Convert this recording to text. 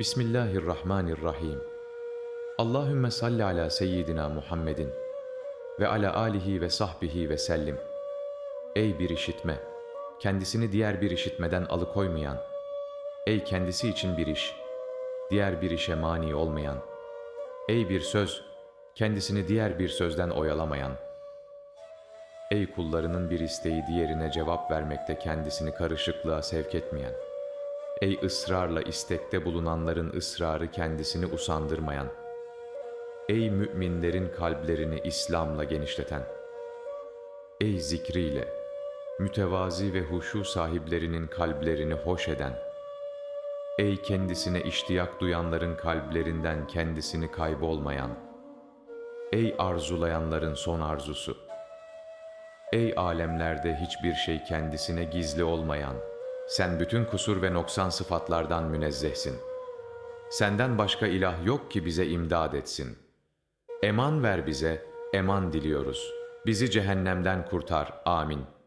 Bismillahirrahmanirrahim. Allahümme salli ala seyyidina Muhammedin ve ala alihi ve sahbihi ve sellim. Ey bir işitme, kendisini diğer bir işitmeden alıkoymayan, ey kendisi için bir iş, diğer bir işe mani olmayan, ey bir söz, kendisini diğer bir sözden oyalamayan, ey kullarının bir isteği diğerine cevap vermekte kendisini karışıklığa sevk etmeyen, ey ısrarla istekte bulunanların ısrarı kendisini usandırmayan, ey müminlerin kalplerini İslam'la genişleten, ey zikriyle, mütevazi ve huşu sahiplerinin kalplerini hoş eden, ey kendisine iştiyak duyanların kalplerinden kendisini kaybolmayan, ey arzulayanların son arzusu, ey alemlerde hiçbir şey kendisine gizli olmayan, sen bütün kusur ve noksan sıfatlardan münezzehsin. Senden başka ilah yok ki bize imdad etsin. Eman ver bize, eman diliyoruz. Bizi cehennemden kurtar. Amin.''